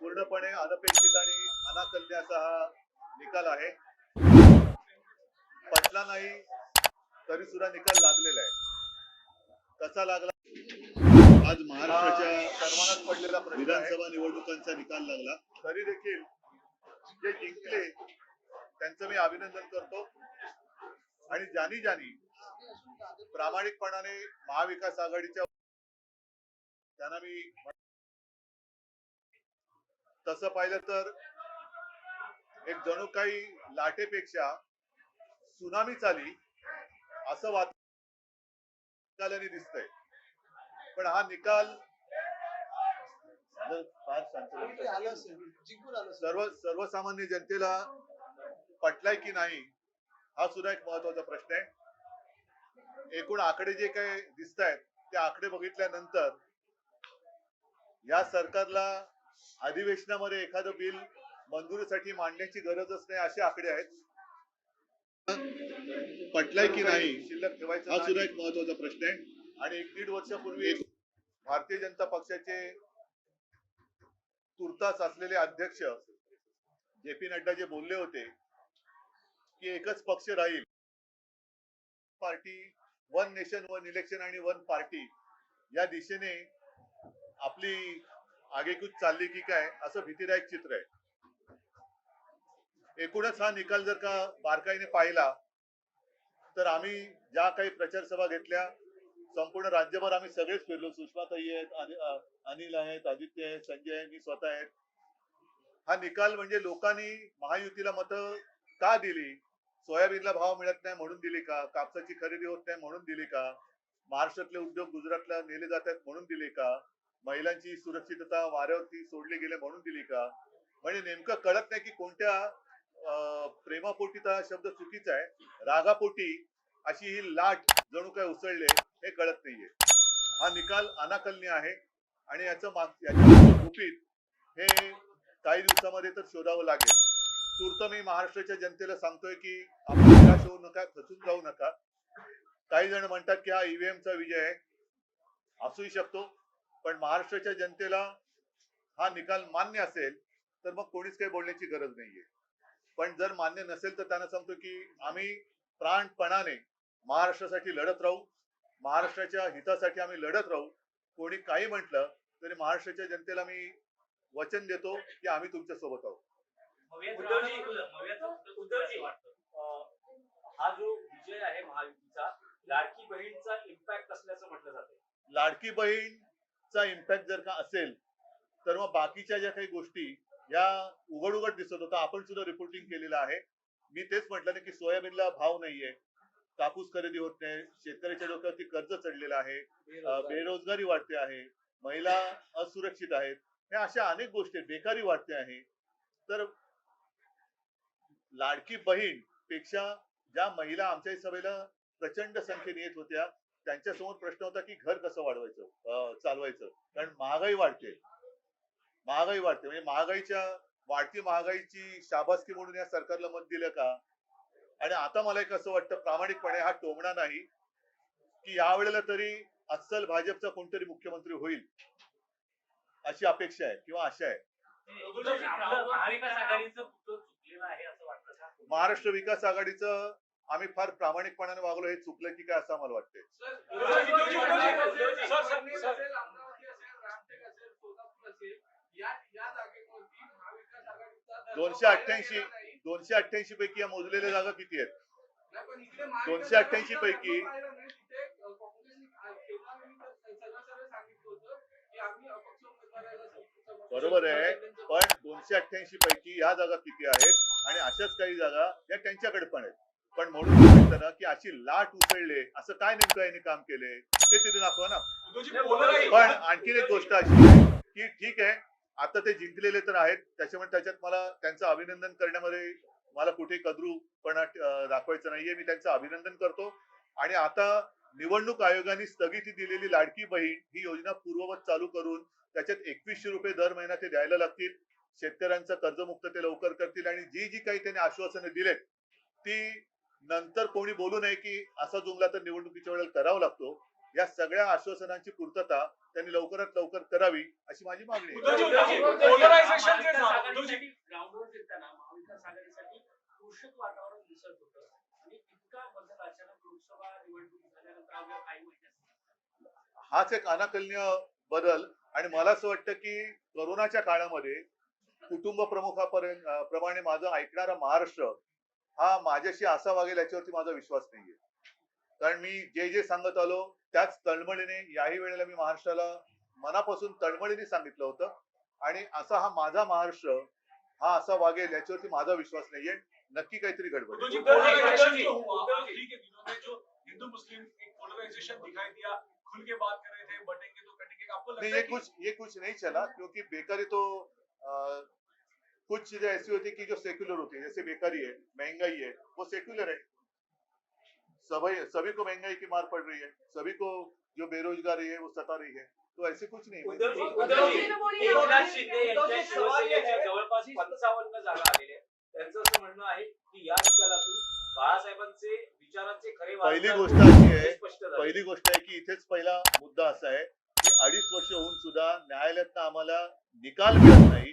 पूर्णपणे अनपेक्षित आणि अनाकल्य असा हा निकाल आहे. पटला नाही तरी सुद्धा निकाल लागलेला आहे. कसा लागला? आज महाराष्ट्राच्या सर्वांनाच पडलेला. विधानसभा निवडणुकांचा निकाल लागला. तरी देखील जे जिंकले त्यांचं मी अभिनंदन करतो. आणि ज्यानी ज्यानी प्रामाणिकपणाने महाविकास आघाडीच्या त्यांना मी तसं पाहिलं तर एक जणू काही लाटेपेक्षा सुनामीच आली असं वातावरणाने दिसतंय. पण हा निकाल. सर्व सर्वसामान्य जनतेला पटलाय की नाही हा सुद्धा एक महत्त्वाचा प्रश्न आहे. एकूण आकडे जे काही दिसत आहेत ते आकडे बघितल्यानंतर या सरकारला अधिवेशनामध्ये एखादं बिल मंजुरीसाठी मांडण्याची गरजच नाही असे आकडे आहेत. पटलाय की नाही? शिल्लक ठेवायचा हा सुद्धा एक महत्त्वाचा प्रश्न आहे. आणि एक दीड वर्षापूर्वी भारतीय जनता पक्षाचे तुर्तास असलेले अध्यक्ष जे पी नड्डा जे बोलले होते की एकच पक्ष राहील. Party one nation one election आणि वन पार्टी या दिशेने आपली आगेकूच चालली की काय? असं भीतीदायक चित्र आहे. एकूणच हा निकाल जर का बारकाईने पाहिला तर आम्ही ज्या काही प्रचार सभा घेतल्या संपूर्ण राज्यभर आम्ही सगळेच फिरलो. सुषमाताई आहेत अनिल आहेत आदित्य आहेत संजय आहे मी स्वतः आहेत. हा निकाल म्हणजे लोकांनी महायुतीला मतं का दिली? सोयाबीनला भाव मिळत नाही म्हणून दिली का? कापसाची खरेदी होत नाही म्हणून दिली का? महाराष्ट्रातले उद्योग गुजरातला नेले जात आहेत म्हणून दिले का? महिलांची सुरक्षितता वाऱ्यावरती सोडली गेले म्हणून दिली का? म्हणजे नेमकं कळत नाही की कोणत्या प्रेमापोटी तर हा शब्द चुकीचा आहे. रागापोटी अशी ही लाट जणू काय उसळले हे कळत नाहीये. हा निकाल अनाकलनीय आहे आणि याचं माग याच्या गुपित हे काही दिवसामध्ये तर शोधावं लागेल. तूर्त मी महाराष्ट्राच्या जनतेला सांगतोय की आपण निराश होऊ नका खचून जाऊ नका. काही जण म्हणतात की हा ईव्हीएमचा विजय आहे. असूही शकतो. पण महाराष्ट्राच्या जनतेला हा निकाल मान्य असेल तर मग कोणीच काही बोलण्याची गरज नाहीये. पण जर मान्य नसेल तर त्यांना सांगतो की आम्ही प्राणपणाने महाराष्ट्रासाठी लढत राहू महाराष्ट्राच्या हितासाठी आम्ही लढत राहू. कोणी काही म्हटलं तरी महाराष्ट्राच्या जनतेला मी वचन देतो की आम्ही तुमच्यासोबत आहोत हा जो विजय आहे महायुतीचा लाडकी बहीणचा इम्पॅक्ट असल्याचं म्हटलं जातं लाडकी बहीणचा इम्पॅक्ट जर का असेल तर मग बाकीच्या ज्या काही गोष्टी या उघड उघड दिसत होता आपण सुद्धा रिपोर्टिंग केलेलं आहे मी तेच म्हटलं ना की सोयाबीनला भाव नाहीये कापूस खरेदी होत नाही शेतकऱ्याच्या डोक्यावरती कर्ज चढलेलं आहे बेरोजगारी वाढते आहे महिला असुरक्षित आहेत ह्या अशा अनेक गोष्टी आहेत. बेकारी वाढते आहे तर लाडकी बहीणपेक्षा ज्या महिला आमच्या सभेला प्रचंड संख्येने येत होत्या त्यांच्यासमोर प्रश्न होता की घर कसं वाढवायचं चालवायचं. कारण महागाई वाढते. महागाई वाढते. म्हणजे महागाईच्या वाढती महागाईची शाबासकी म्हणून या सरकारला मत दिलं का? आणि आता मला एक असं वाटतं प्रामाणिकपणे हा टोमणा नाही की यावेळेला तरी अस्सल भाजपचा कोणतरी मुख्यमंत्री होईल अशी अपेक्षा आहे किंवा आशा आहे. महाराष्ट्र विकास आघाडीचं आम्ही फार प्रामाणिकपणाने वागलो हे चुकलं की काय असं आम्हाला वाटतंय दोनशे अठ्ठ्याऐंशी. दोनशे अठ्ठ्याऐंशी पैकी या मोजलेल्या जागा किती आहेत नाही, पण इकडे महाविकास दोनशे अठ्ठ्याऐंशी पैकी- बरोबर आहे. पण दोनशे अठ्ठ्याऐंशी पैकी या जागा किती आहेत आणि अशाच काही जागा या त्यांच्याकडे पण आहेत पण म्हणून की अशी लाट उसळले. असं काय नेमकं यांनी काम केले? ते तिथे दाखवा ना. पण आणखीन एक गोष्ट अशी की ठीक आहे आता ते जिंकलेले तर आहेत. त्याच्यामुळे त्याच्यात मला त्यांचं अभिनंदन करण्यामध्ये मला कुठे कद्रूपणा दाखवायचं नाहीये. मी त्यांचं अभिनंदन करतो. आणि आता निवडणूक आयोगाने स्थगिती दिलेली लाडकी बहीण ही योजना पूर्ववत चालू करून त्याच्यात एकवीसशे रुपये दर महिना ते द्यायला लागतील. शेतकऱ्यांचं कर्जमुक्त ते लवकर करतील. आणि जी जी काही त्यांनी आश्वासनं दिलेत ती नंतर कोणी बोलू नये की असा जुमला तर निवडणुकीच्या वेळेला करावा लागतो. या सगळ्या आश्वासनांची पूर्तता त्यांनी लवकरात लवकर करावी अशी माझी मागणी हाच एक अनाकलनीय बदल. आणि मला असं वाटतं की कोरोनाच्या काळामध्ये कुटुंब प्रमुखापर्यंत प्रमाणे माझं ऐकणारा महाराष्ट्र हा माझ्याशी असा वागेल याच्यावरती माझा विश्वास नाहीये. कारण मी जे जे सांगत आलो त्याच तळमळीने याही वेळेला मी महाराष्ट्राला मनापासून तळमळीने सांगितलं होतं. आणि असा हा माझा महाराष्ट्र हा असा वागेल याच्यावरती माझा विश्वास नाहीये. नक्की काहीतरी गडबड हिंदू मुस्लिम पोलराइजेशन दिखाई दिया खुल के बात कर रहे थे बटेंगे तो कटेंगे आपको लगता ये है कुछ ये कुछ नहीं चला क्योंकि बेकारी तो कुछ चीज़ें ऐसी होती है कि जो सेक्युलर होती है जैसे बेकारी है महँगाई है वो सेक्युलर है। सभी सभी को महँगाई की मार पड़ रही है सभी को जो बेरोजगारी है वो सता रही है। तो ऐसे कुछ नहीं है। है- जवळपास पंचावन्न जागा आलेल्या आहेत त्यांचं असं म्हणणं आहे की या निकालातून बाळासाहेबांचे विचारांचे खरे पहिली गोष्ट अशी आहे हे. पहिली गोष्ट आहे की इथेच पहिला मुद्दा असा आहे की अडीच वर्ष होऊन सुद्धा न्यायालयातनं आम्हाला निकाल मिळत नाही.